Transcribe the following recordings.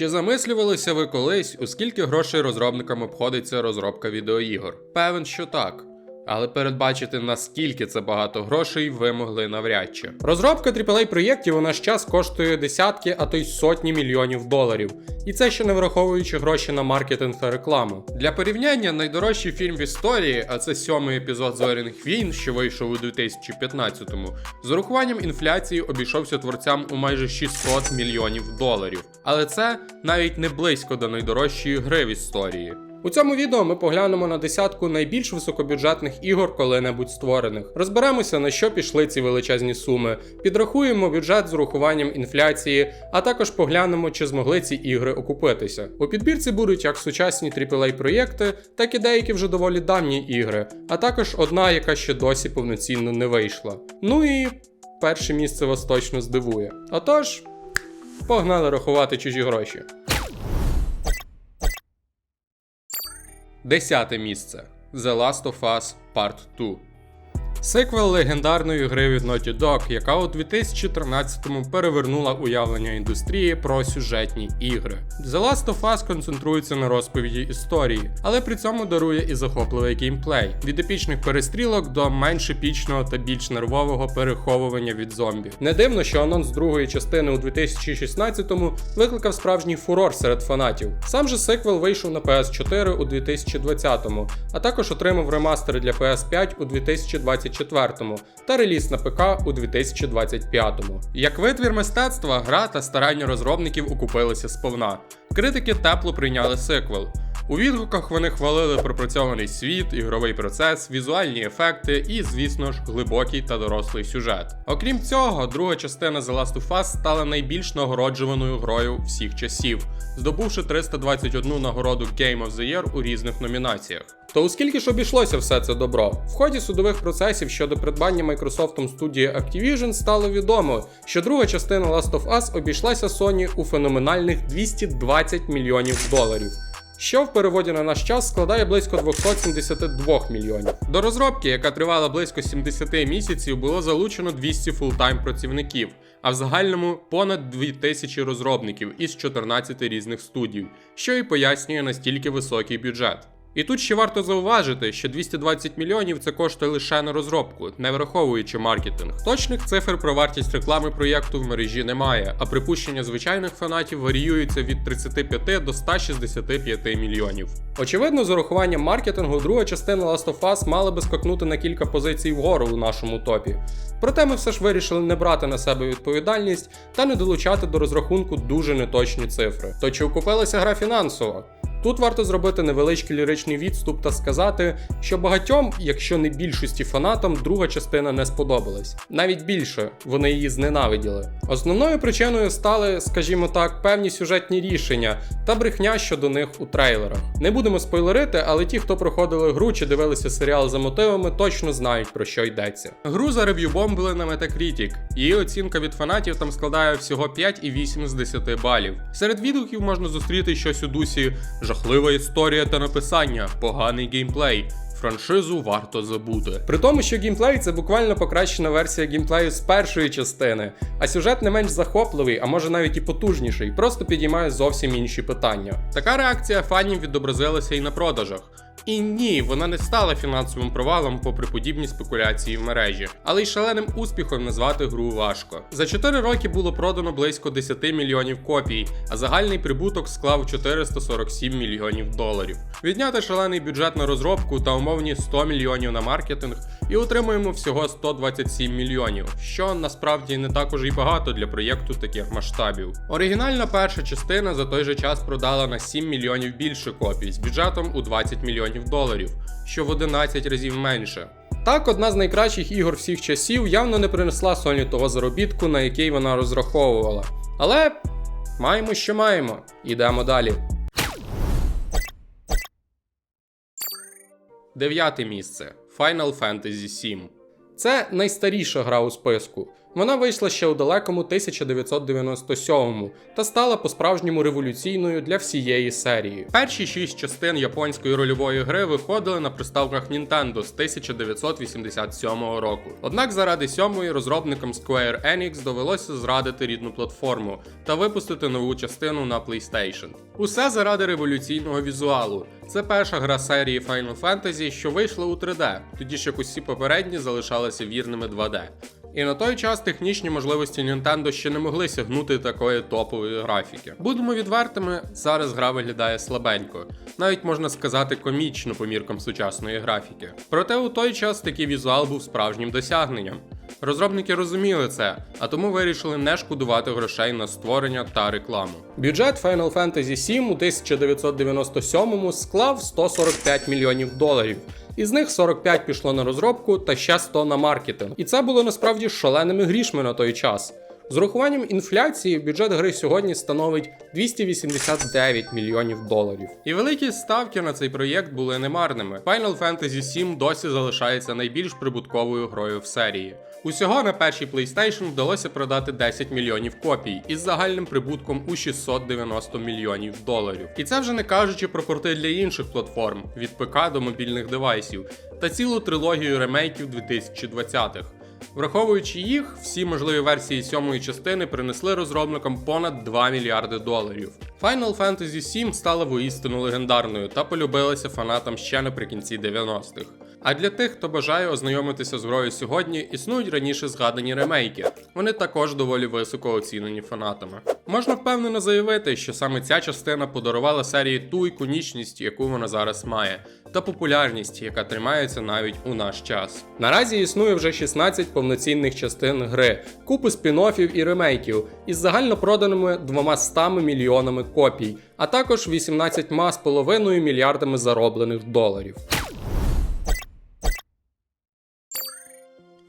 Чи замислювалися ви колись, у скільки грошей розробникам обходиться розробка відеоігор? Певен, що так. Але передбачити наскільки це багато грошей ви могли навряд чи. Розробка aaa проєктів у наш час коштує десятки, а то й сотні мільйонів доларів. І це ще не враховуючи гроші на маркетинг та рекламу. Для порівняння, найдорожчий фільм в історії, а це сьомий епізод Зоряних війн, що вийшов у 2015-му, з урахуванням інфляції обійшовся творцям у майже 600 мільйонів доларів. Але це навіть не близько до найдорожчої гри в історії. У цьому відео ми поглянемо на десятку найбільш високобюджетних ігор коли-небудь створених. Розберемося, на що пішли ці величезні суми, підрахуємо бюджет з урахуванням інфляції, а також поглянемо, чи змогли ці ігри окупитися. У підбірці будуть як сучасні aaa проєкти, так і деякі вже доволі давні ігри, а також одна, яка ще досі повноцінно не вийшла. Ну і перше місце вас точно здивує. Отож, погнали рахувати чужі гроші. Десяте місце The Last of Us Part 2. Сиквел легендарної гри від Naughty Dog, яка у 2013-му перевернула уявлення індустрії про сюжетні ігри. The Last of Us концентрується на розповіді історії, але при цьому дарує і захопливий геймплей від епічних перестрілок до менш епічного та більш нервового переховування від зомбі. Не дивно, що анонс другої частини у 2016-му викликав справжній фурор серед фанатів. Сам же сиквел вийшов на PS4 у 2020-му, а також отримав ремастери для PS5 у 2024 та реліз на ПК у 2025-му. Як витвір мистецтва, гра та старання розробників окупилися сповна. Критики тепло прийняли сиквел. У відгуках вони хвалили пропрацьований світ, ігровий процес, візуальні ефекти і, звісно ж, глибокий та дорослий сюжет. Окрім цього, друга частина The Last of Us стала найбільш нагороджуваною грою всіх часів, здобувши 321 нагороду Game of the Year у різних номінаціях. То оскільки ж обійшлося все це добро, в ході судових процесів щодо придбання Майкрософтом студії Activision стало відомо, що друга частина Last of Us обійшлася Sony у феноменальних 220 мільйонів доларів. Що в переводі на наш час складає близько 272 мільйонів. До розробки, яка тривала близько 70 місяців, було залучено 200 фултайм працівників, а в загальному понад 2000 розробників із 14 різних студій, що і пояснює настільки високий бюджет. І тут ще варто зауважити, що 220 мільйонів це коштує лише на розробку, не враховуючи маркетинг. Точних цифр про вартість реклами проєкту в мережі немає, а припущення звичайних фанатів варіюються від 35 до 165 мільйонів. Очевидно, з урахуванням маркетингу друга частина Last of Us мала би скакнути на кілька позицій вгору у нашому топі. Проте ми все ж вирішили не брати на себе відповідальність та не долучати до розрахунку дуже неточні цифри. То чи окупилася гра фінансово? Тут варто зробити невеличкий ліричний відступ та сказати, що багатьом, якщо не більшості фанатам, друга частина не сподобалась. Навіть більше вони її зненавиділи. Основною причиною стали, скажімо так, певні сюжетні рішення та брехня щодо них у трейлерах. Не будемо спойлерити, але ті, хто проходили гру чи дивилися серіал за мотивами, точно знають про що йдеться. Гру за рев'ю бомбили на Metacritic. Її оцінка від фанатів там складає всього 5,8 з 10 балів. Серед відгуків можна зустріти щось у дусі жахлива історія та написання, поганий геймплей. Франшизу варто забути. При тому, що геймплей це буквально покращена версія геймплею з першої частини, а сюжет не менш захопливий, а може навіть і потужніший, просто підіймає зовсім інші питання. Така реакція фанів відобразилася і на продажах. І ні, вона не стала фінансовим провалом, попри подібні спекуляції в мережі, але й шаленим успіхом назвати гру важко. За 4 роки було продано близько 10 мільйонів копій, а загальний прибуток склав 447 мільйонів доларів. Відняти шалений бюджет на розробку та умовні 100 мільйонів на маркетинг, і отримуємо всього 127 мільйонів, що насправді не також і багато для проєкту таких масштабів. Оригінальна перша частина за той же час продала на 7 мільйонів більше копій з бюджетом у 20 мільйонів доларів, що в 11 разів менше. Так, одна з найкращих ігор всіх часів явно не принесла Sony того заробітку, на який вона розраховувала. Але маємо, що маємо. Ідемо далі. Дев'яте місце Final Fantasy VII. Це найстаріша гра у списку. Вона вийшла ще у далекому 1997-му та стала по-справжньому революційною для всієї серії. Перші шість частин японської рольової гри виходили на приставках Nintendo з 1987 року. Однак заради сьомої розробникам Square Enix довелося зрадити рідну платформу та випустити нову частину на PlayStation. Усе заради революційного візуалу. Це перша гра серії Final Fantasy, що вийшла у 3D, тоді ж як усі попередні залишалися вірними 2D. І на той час технічні можливості Nintendo ще не могли сягнути такої топової графіки. Будемо відвертими, зараз гра виглядає слабенько, навіть можна сказати комічно по міркам сучасної графіки. Проте у той час такий візуал був справжнім досягненням. Розробники розуміли це, а тому вирішили не шкодувати грошей на створення та рекламу. Бюджет Final Fantasy VII у 1997 склав 145 мільйонів доларів. Із них 45 пішло на розробку та ще 100 на маркетинг. І це було насправді шаленими грішми на той час. З урахуванням інфляції бюджет гри сьогодні становить 289 мільйонів доларів. І великі ставки на цей проєкт були немарними. Final Fantasy VII досі залишається найбільш прибутковою грою в серії. Усього на першій PlayStation вдалося продати 10 мільйонів копій із загальним прибутком у 690 мільйонів доларів. І це вже не кажучи про порти для інших платформ від ПК до мобільних девайсів та цілу трилогію ремейків 2020-х. Враховуючи їх, всі можливі версії сьомої частини принесли розробникам понад 2 мільярди доларів. Final Fantasy VII стала воістину легендарною та полюбилася фанатам ще наприкінці 90-х. А для тих, хто бажає ознайомитися з грою сьогодні, існують раніше згадані ремейки. Вони також доволі високо оцінені фанатами. Можна впевнено заявити, що саме ця частина подарувала серії ту іконічність, яку вона зараз має, та популярність, яка тримається навіть у наш час. Наразі існує вже 16 повноцінних частин гри, купи спін-оффів і ремейків із загально проданими 200 мільйонами копій, а також 18,5 мільярдами зароблених доларів.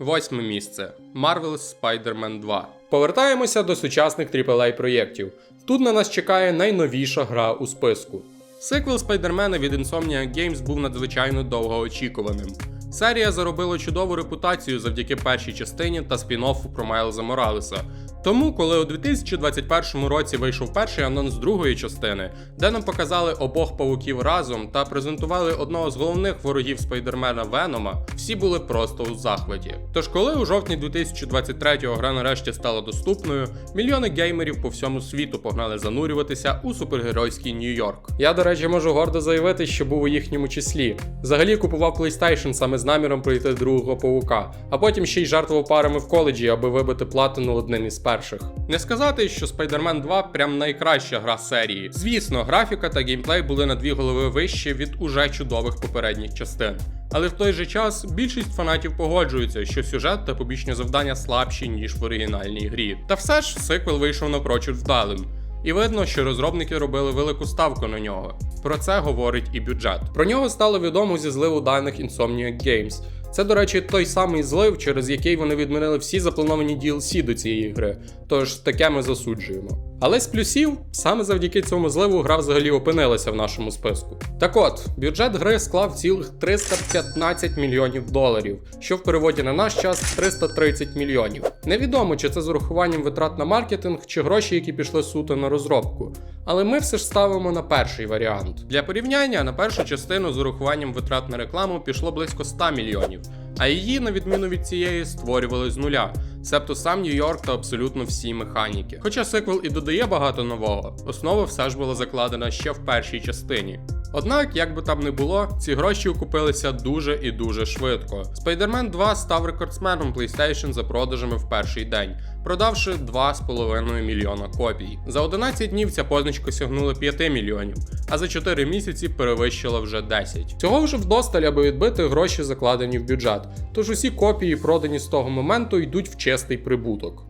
Восьме місце Marvel's Spider-Man 2. Повертаємося до сучасних AAA проєктів. Тут на нас чекає найновіша гра у списку. Сиквел Спайдермена від Insomniac Games був надзвичайно довгоочікуваним. Серія заробила чудову репутацію завдяки першій частині та спін-оффу про Майлза Моралеса. Тому, коли у 2021 році вийшов перший анонс другої частини, де нам показали обох павуків разом та презентували одного з головних ворогів Спайдермена Венома, всі були просто у захваті. Тож, коли у жовтні 2023-го гра нарешті стала доступною, мільйони геймерів по всьому світу погнали занурюватися у супергеройський Нью-Йорк. Я, до речі, можу гордо заявити, що був у їхньому числі. Взагалі купував PlayStation саме з наміром пройти другого павука, а потім ще й жертвував парами в коледжі, аби вибити платину одним із перших. Не сказати, що Spider-Man 2 прям найкраща гра серії. Звісно, графіка та геймплей були на дві голови вищі від уже чудових попередніх частин. Але в той же час більшість фанатів погоджуються, що сюжет та побічні завдання слабші, ніж в оригінальній грі. Та все ж сиквел вийшов напрочуд вдалим. І видно, що розробники робили велику ставку на нього. Про це говорить і бюджет. Про нього стало відомо зі зливу даних Insomniac Games. Це, до речі, той самий злив, через який вони відмінили всі заплановані DLC до цієї гри. Тож таке ми засуджуємо. Але з плюсів, саме завдяки цьому зливу гра взагалі опинилася в нашому списку. Так от, бюджет гри склав цілих 315 мільйонів доларів, що в переводі на наш час 330 мільйонів. Невідомо, чи це з урахуванням витрат на маркетинг, чи гроші, які пішли суто на розробку. Але ми все ж ставимо на перший варіант. Для порівняння на першу частину з урахуванням витрат на рекламу пішло близько 100 мільйонів, а її, на відміну від цієї, створювали з нуля. Себто сам Нью-Йорк та абсолютно всі механіки. Хоча сиквел і додає багато нового, основа все ж була закладена ще в першій частині. Однак, як би там не було, ці гроші окупилися дуже і дуже швидко. Spider-Man 2 став рекордсменом PlayStation за продажами в перший день, продавши 2,5 мільйона копій. За 11 днів ця позначка сягнула 5 мільйонів, а за 4 місяці перевищила вже 10. Цього вже вдосталь, аби відбити гроші, закладені в бюджет. Тож усі копії, продані з того моменту, йдуть в чистий прибуток.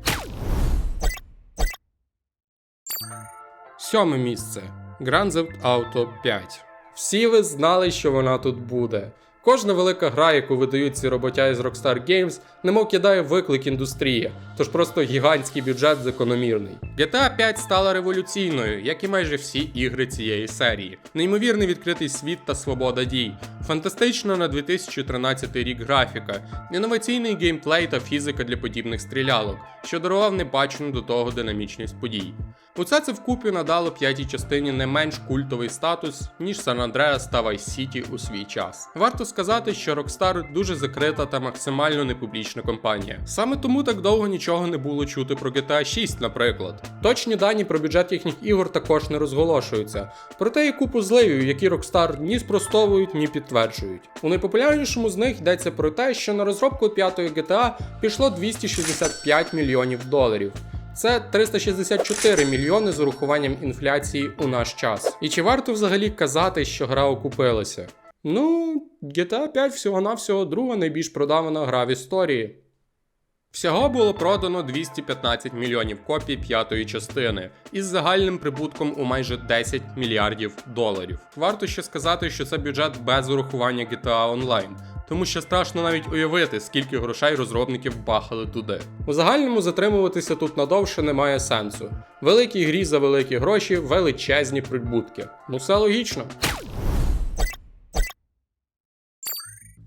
Сьоме місце. Grand Theft Auto 5. Всі ви знали, що вона тут буде. Кожна велика гра, яку видають ці роботяги з Rockstar Games, немов кидає виклик індустрії, тож просто гігантський бюджет закономірний. GTA 5 стала революційною, як і майже всі ігри цієї серії. Неймовірний відкритий світ та свобода дій, фантастична на 2013 рік графіка, інноваційний геймплей та фізика для подібних стрілялок, що дарував небачену до того динамічність подій. Усе це вкупі надало п'ятій частині не менш культовий статус, ніж San Andreas та Vice City у свій час. Варто сказати, що Rockstar дуже закрита та максимально непублічна компанія. Саме тому так довго нічого не було чути про GTA 6, наприклад. Точні дані про бюджет їхніх ігор також не розголошуються, проте є купу зливів, які Rockstar ні спростовують, ні підтверджують. У найпопулярнішому з них йдеться про те, що на розробку п'ятої GTA пішло 265 мільйонів доларів. Це 364 мільйони з урахуванням інфляції у наш час. І чи варто взагалі казати, що гра окупилася? Ну, GTA 5 всього-навсього друга найбільш продавана гра в історії. Всього було продано 215 мільйонів копій п'ятої частини із загальним прибутком у майже 10 мільярдів доларів. Варто ще сказати, що це бюджет без урахування GTA Online, тому що страшно навіть уявити, скільки грошей розробників бахали туди. У загальному затримуватися тут надовше немає сенсу. Великій грі за великі гроші, величезні прибутки. Ну все логічно.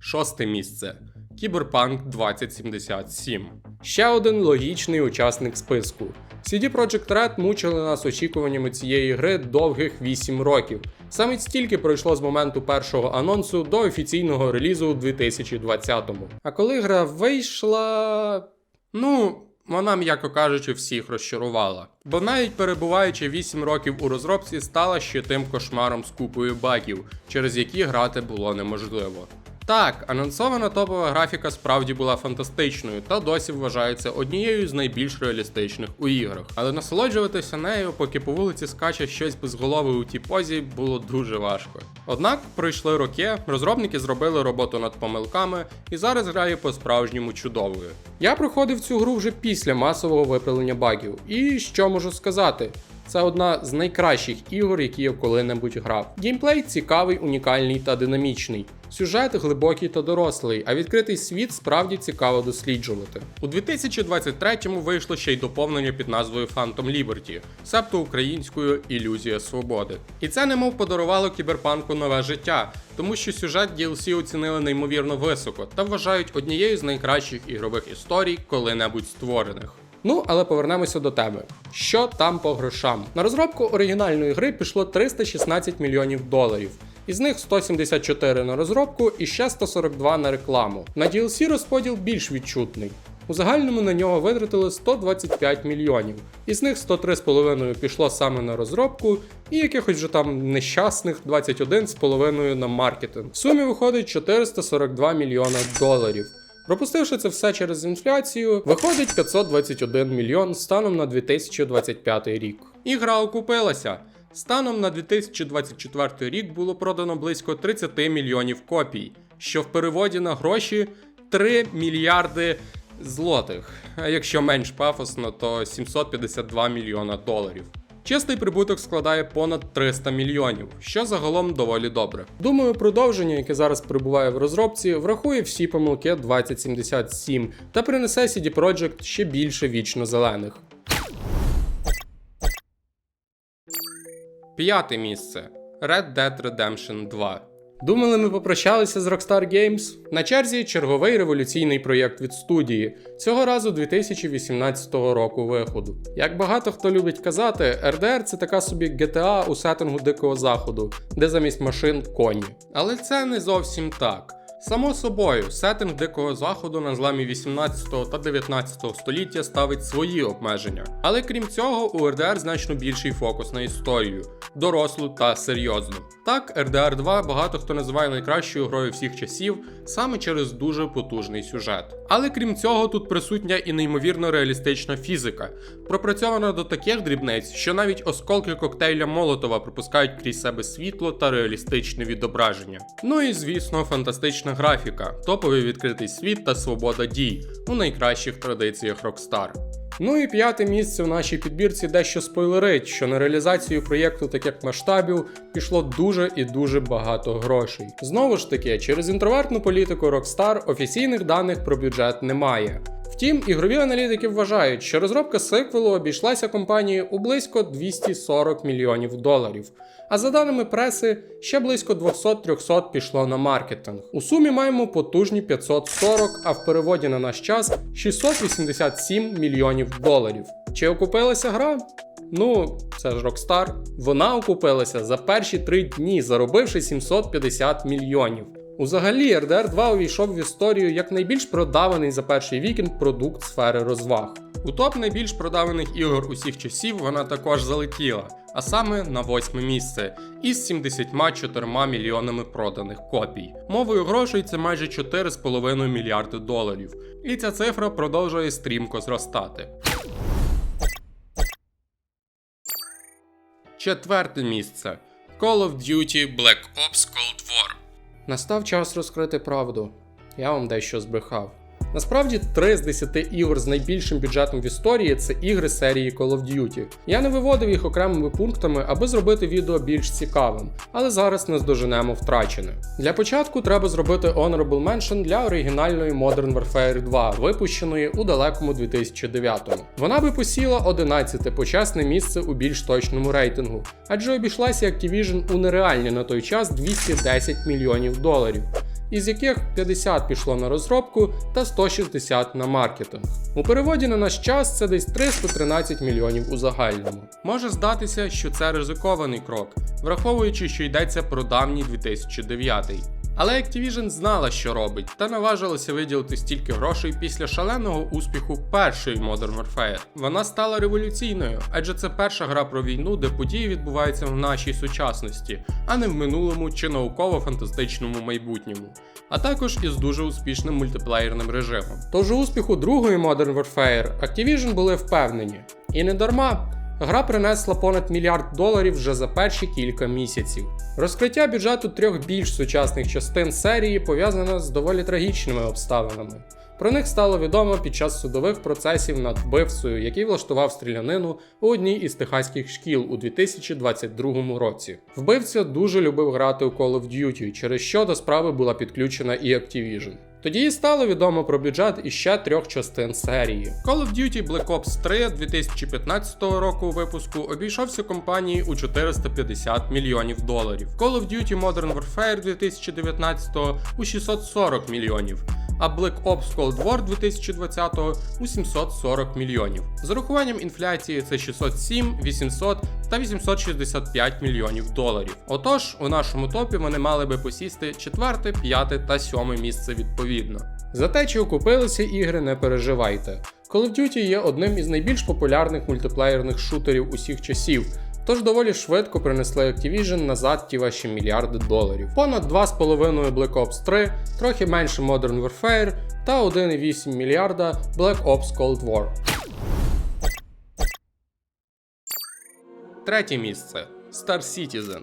Шосте місце. Кіберпанк 2077. Ще один логічний учасник списку. CD Projekt Red мучили нас очікуваннями цієї гри довгих 8 років. Саме стільки пройшло з моменту першого анонсу до офіційного релізу у 2020-му. А коли гра вийшла. Ну, вона, м'яко кажучи, всіх розчарувала. Бо навіть перебуваючи 8 років у розробці, стала ще тим кошмаром з купою багів, через які грати було неможливо. Так, анонсована топова графіка справді була фантастичною та досі вважається однією з найбільш реалістичних у іграх. Але насолоджуватися нею, поки по вулиці скаче щось безголове у тій позі, було дуже важко. Однак пройшли роки, розробники зробили роботу над помилками, і зараз грає по-справжньому чудовою. Я проходив цю гру вже після масового виправлення багів. І що можу сказати? Це одна з найкращих ігор, які я коли-небудь грав. Геймплей цікавий, унікальний та динамічний. Сюжет глибокий та дорослий, а відкритий світ справді цікаво досліджувати. У 2023-му вийшло ще й доповнення під назвою Phantom Liberty, себто українською Ілюзія свободи. І це немов подарувало кіберпанку нове життя, тому що сюжет DLC оцінили неймовірно високо та вважають однією з найкращих ігрових історій коли-небудь створених. Ну, але повернемося до теми. Що там по грошам? На розробку оригінальної гри пішло 316 мільйонів доларів. Із них 174 на розробку і ще 142 на рекламу. На DLC розподіл більш відчутний. У загальному на нього витратили 125 мільйонів, із них 103,5 пішло саме на розробку, і якихось вже там нещасних 21,5 на маркетинг. В сумі виходить 442 мільйона доларів. Пропустивши це все через інфляцію, виходить 521 мільйон станом на 2025 рік. І гра окупилася. Станом на 2024 рік було продано близько 30 мільйонів копій, що в переводі на гроші 3 мільярди злотих. А якщо менш пафосно, то 752 мільйона доларів. Чистий прибуток складає понад 300 мільйонів, що загалом доволі добре. Думаю, продовження, яке зараз перебуває в розробці, врахує всі помилки 2077 та принесе CD Projekt ще більше вічно зелених. П'яте місце Red Dead Redemption 2. Думали, ми попрощалися з Rockstar Games? На черзі черговий революційний проєкт від студії, цього разу 2018 року виходу. Як багато хто любить казати, RDR це така собі GTA у сеттингу Дикого Заходу, де замість машин коні. Але це не зовсім так. Само собою, сеттинг Дикого Заходу на зламі 18 та 19 століття ставить свої обмеження. Але крім цього, у RDR значно більший фокус на історію, дорослу та серйозну. Так, RDR 2 багато хто називає найкращою грою всіх часів саме через дуже потужний сюжет. Але крім цього, тут присутня і неймовірно реалістична фізика, пропрацьована до таких дрібниць, що навіть осколки коктейля Молотова пропускають крізь себе світло та реалістичне відображення. Ну і звісно, фантастична графіка, топовий відкритий світ та свобода дій у найкращих традиціях Rockstar. Ну і п'яте місце в нашій підбірці дещо спойлерить, що на реалізацію проєкту таких масштабів пішло дуже і дуже багато грошей. Знову ж таки, через інтровертну політику Rockstar офіційних даних про бюджет немає. Втім, ігрові аналітики вважають, що розробка сиквелу обійшлася компанії у близько 240 мільйонів доларів. А за даними преси, ще близько 200-300 пішло на маркетинг. У сумі маємо потужні 540, а в переводі на наш час 687 мільйонів доларів. Чи окупилася гра? Ну, це ж Rockstar. Вона окупилася за перші три дні, заробивши 750 мільйонів. Узагалі, RDR 2 увійшов в історію як найбільш продаваний за перший вікенд продукт сфери розваг. У топ найбільш продаваних ігор усіх часів вона також залетіла, а саме на восьме місце із 74 мільйонами проданих копій. Мовою грошей це майже 4,5 мільярди доларів. І ця цифра продовжує стрімко зростати. Четверте місце Call of Duty Black Ops Cold War. Настав час розкрити правду. Я вам дещо збрехав. Насправді, 3 з 10 ігор з найбільшим бюджетом в історії це ігри серії Call of Duty. Я не виводив їх окремими пунктами, аби зробити відео більш цікавим, але зараз не здоженемо втрачене. Для початку треба зробити Honorable Mention для оригінальної Modern Warfare 2, випущеної у далекому 2009-му. Вона би посіла 11-те почесне місце у більш точному рейтингу, адже обійшлася Activision у нереальні на той час 210 мільйонів доларів із яких 50 пішло на розробку та 160 на маркетинг. У переводі на наш час це десь 313 мільйонів у загальному. Може здатися, що це ризикований крок, враховуючи, що йдеться про давній 2009. Але Activision знала, що робить, та наважилася виділити стільки грошей після шаленого успіху першої Modern Warfare. Вона стала революційною, адже це перша гра про війну, де події відбуваються в нашій сучасності, а не в минулому чи науково-фантастичному майбутньому. А також із дуже успішним мультиплеєрним режимом. Тож у успіху другої Modern Warfare Activision були впевнені. І не дарма. Гра принесла понад мільярд доларів вже за перші кілька місяців. Розкриття бюджету трьох більш сучасних частин серії пов'язано з доволі трагічними обставинами. Про них стало відомо під час судових процесів над вбивцею, який влаштував стрілянину у одній із техаських шкіл у 2022 році. Вбивця дуже любив грати у Call of Duty, через що до справи була підключена і Activision. Тоді і стало відомо про бюджет іще трьох частин серії. Call of Duty Black Ops 3 2015 року випуску обійшовся компанії у 450 мільйонів доларів. Call of Duty Modern Warfare 2019 у 640 мільйонів. А Black Ops Cold War 2020 у 740 мільйонів. З урахуванням інфляції це 607, 800 та 865 мільйонів доларів. Отож, у нашому топі вони мали би посісти четверте, п'яте та сьоме місце відповідно. За те, чи окупилися ігри, не переживайте. Call of Duty є одним із найбільш популярних мультиплеєрних шутерів усіх часів. Тож доволі швидко принесли Activision назад ті ваші мільярди доларів. Понад 2,5 Black Ops 3, трохи менше Modern Warfare та 1,8 мільярда Black Ops Cold War. Третє місце Star Citizen.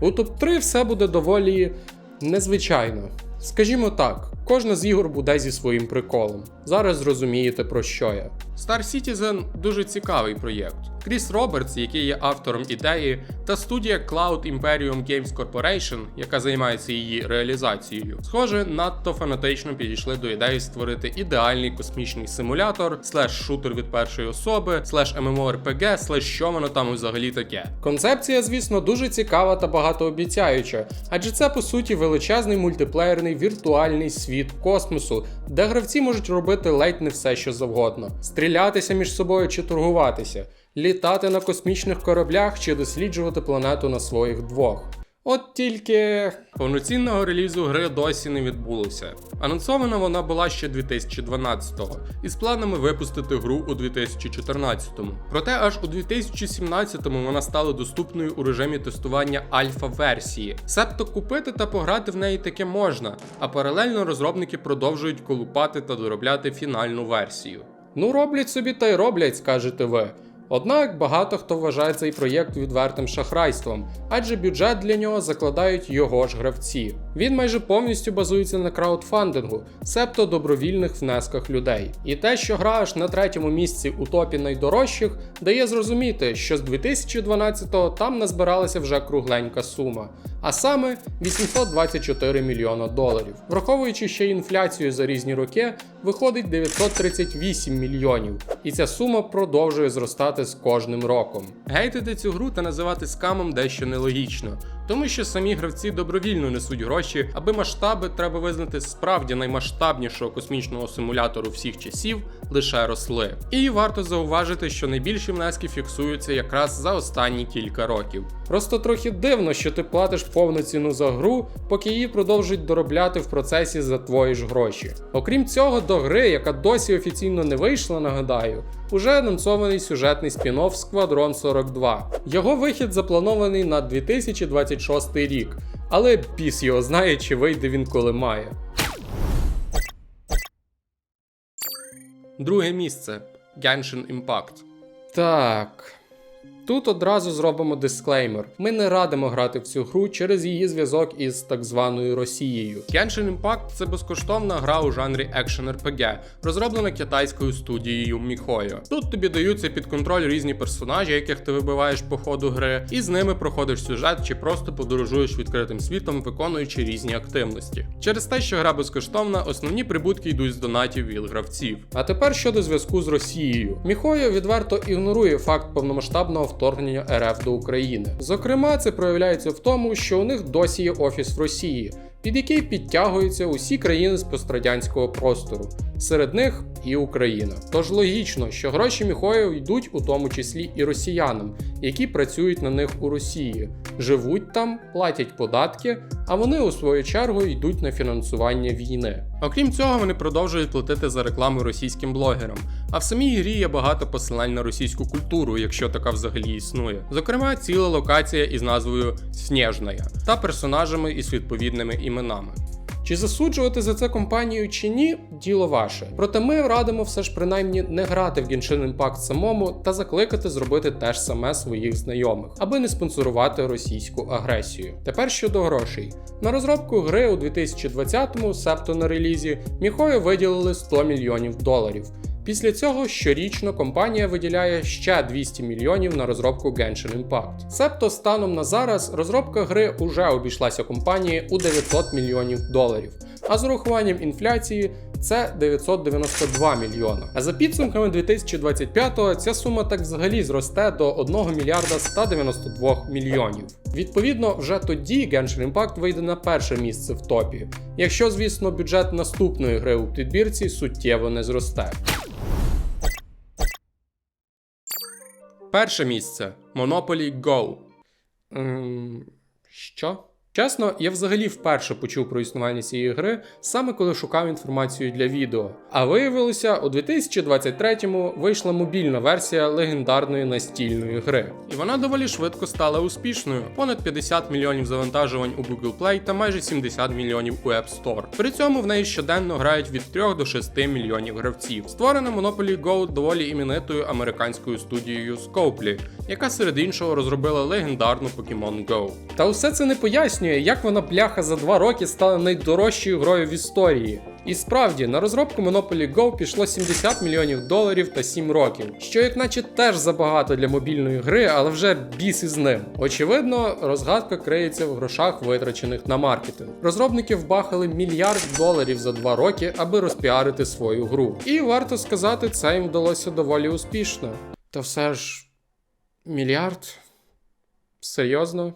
У топ-3 все буде доволі незвичайно. Скажімо так, кожна з ігор буде зі своїм приколом. Зараз зрозумієте про що я. Star Citizen дуже цікавий проєкт. Кріс Робертс, який є автором ідеї, та студія Cloud Imperium Games Corporation, яка займається її реалізацією, схоже, надто фанатично підійшли до ідеї створити ідеальний космічний симулятор, слеш шутер від першої особи, слеш MMORPG, слеш що воно там взагалі таке. Концепція, звісно, дуже цікава та багатообіцяюча, адже це по суті величезний мультиплеєрний віртуальний світ космосу, де гравці можуть робити ледь не все, що завгодно: стрілятися між собою чи торгуватися літати на космічних кораблях чи досліджувати планету на своїх двох. От тільки повноцінного релізу гри досі не відбулося. Анонсована вона була ще 2012-го, із планами випустити гру у 2014-му. Проте аж у 2017-му вона стала доступною у режимі тестування альфа-версії. Себто купити та пограти в неї таке можна, а паралельно розробники продовжують колупати та доробляти фінальну версію. Ну роблять собі та й роблять, скажете ви. Однак багато хто вважає цей проєкт відвертим шахрайством, адже бюджет для нього закладають його ж гравці. Він майже повністю базується на краудфандингу, себто добровільних внесках людей. І те, що гра аж на третьому місці у топі найдорожчих, дає зрозуміти, що з 2012-го там назбиралася вже кругленька сума, а саме 824 мільйона доларів. Враховуючи ще інфляцію за різні роки, виходить 938 мільйонів, і ця сума продовжує зростати з кожним роком. Гейтити цю гру та називати скамом дещо нелогічно, тому що самі гравці добровільно несуть гроші, аби масштаби треба визнати справді наймасштабнішого космічного симулятору всіх часів лише росли. І варто зауважити, що найбільші внески фіксуються якраз за останні кілька років. Просто трохи дивно, що ти платиш повну ціну за гру, поки її продовжують доробляти в процесі за твої ж гроші. Окрім цього, до гри, яка досі офіційно не вийшла, нагадаю, уже анонсований сюжетний спін-офф Сквадрон 42. Його вихід запланований на 2026 рік, але піс його знає, чи вийде він коли має. Друге місце Genshin Impact. Так. Тут одразу зробимо дисклеймер. Ми не радимо грати в цю гру через її зв'язок із так званою Росією. Genshin Impact це безкоштовна гра у жанрі Action RPG, розроблена китайською студією Mihoyo. Тут тобі даються під контроль різні персонажі, яких ти вибиваєш по ходу гри, і з ними проходиш сюжет чи просто подорожуєш відкритим світом, виконуючи різні активності. Через те, що гра безкоштовна, основні прибутки йдуть з донатів від гравців. А тепер щодо зв'язку з Росією. Міхоя відверто ігнорує факт повномасштабного вторгнення РФ до України. Зокрема, це проявляється в тому, що у них досі є офіс в Росії, під який підтягуються усі країни з пострадянського простору, серед них і Україна. Тож логічно, що гроші Міхоєв йдуть у тому числі і росіянам, які працюють на них у Росії, живуть там, платять податки, а вони у свою чергу йдуть на фінансування війни. Окрім цього, вони продовжують платити за рекламу російським блогерам. А в самій грі є багато посилань на російську культуру, якщо така взагалі існує. Зокрема, ціла локація із назвою Снежная та персонажами із відповідними іменами. Чи засуджувати за це компанію чи ні, діло ваше. Проте ми радимо все ж принаймні не грати в Genshin Impact самому та закликати зробити те ж саме своїх знайомих, аби не спонсорувати російську агресію. Тепер щодо грошей. На розробку гри у 2020-му, септо на релізі, Міхою виділили 100 мільйонів доларів. Після цього щорічно компанія виділяє ще 200 мільйонів на розробку Genshin Impact. Себто станом на зараз розробка гри уже обійшлася компанії у 900 мільйонів доларів, а з урахуванням інфляції це 992 мільйона. А за підсумками 2025-го ця сума так взагалі зросте до 1 мільярда 192 мільйонів. Відповідно, вже тоді Genshin Impact вийде на перше місце в топі, якщо, звісно, бюджет наступної гри у підбірці суттєво не зросте. Перше місце Monopoly Go. Ем, що? Чесно, я взагалі вперше почув про існування цієї гри саме коли шукав інформацію для відео. А виявилося, у 2023-му вийшла мобільна версія легендарної настільної гри. І вона доволі швидко стала успішною: понад 50 мільйонів завантажувань у Google Play та майже 70 мільйонів у App Store. При цьому в неї щоденно грають від 3 до 6 мільйонів гравців. Створена Monopoly Go доволі іменитою американською студією Scopely, яка серед іншого розробила легендарну Pokemon Go. Та усе це не пояснює, як вона бляха за два роки стала найдорожчою грою в історії. І справді, на розробку Monopoly Go пішло 70 мільйонів доларів та 7 років, що як наче теж забагато для мобільної гри, але вже біс із ним. Очевидно, розгадка криється в грошах, витрачених на маркетинг. Розробники вбахали мільярд доларів за два роки, аби розпіарити свою гру. І варто сказати, це їм вдалося доволі успішно. Та все ж мільярд? Серйозно?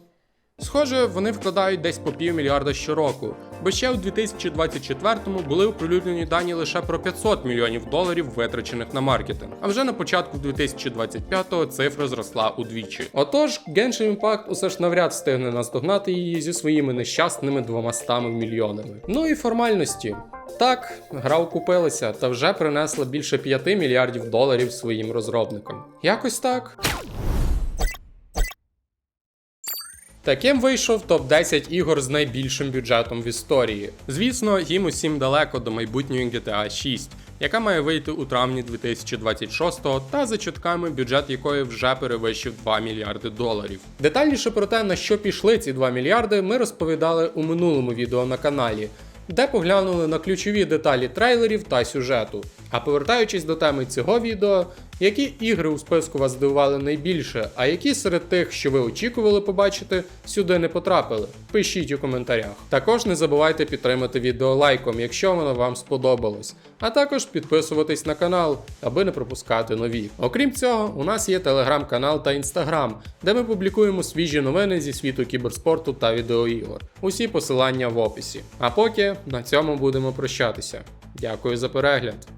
Схоже, вони вкладають десь по півмільярда щороку, бо ще у 2024-му були оприлюднені дані лише про 500 мільйонів доларів, витрачених на маркетинг. А вже на початку 2025-го цифра зросла удвічі. Отож, Genshin Impact усе ж навряд встигне наздогнати її зі своїми нещасними 200 мільйонами. Ну і формальності. Так, гра окупилася та вже принесла більше 5 мільярдів доларів своїм розробникам. Якось так. Таким вийшов топ-10 ігор з найбільшим бюджетом в історії. Звісно, їм усім далеко до майбутньої GTA 6, яка має вийти у травні 2026-го, та за чутками бюджет якої вже перевищив 2 мільярди доларів. Детальніше про те, на що пішли ці 2 мільярди, ми розповідали у минулому відео на каналі, де поглянули на ключові деталі трейлерів та сюжету. А повертаючись до теми цього відео, які ігри у списку вас здивували найбільше, а які серед тих, що ви очікували побачити, сюди не потрапили? Пишіть у коментарях. Також не забувайте підтримати відео лайком, якщо воно вам сподобалось, а також підписуватись на канал, аби не пропускати нові. Окрім цього, у нас є телеграм-канал та інстаграм, де ми публікуємо свіжі новини зі світу кіберспорту та відеоігор. Усі посилання в описі. А поки на цьому будемо прощатися. Дякую за перегляд.